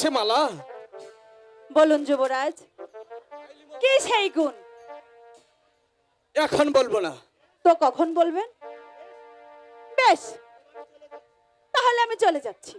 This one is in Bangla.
আছে মালা? বলুন যুবরাজ কি সেই গুণ? এখন বলব না। তো কখন বলবেন? বেশ তাহলে আমি চলে যাচ্ছি।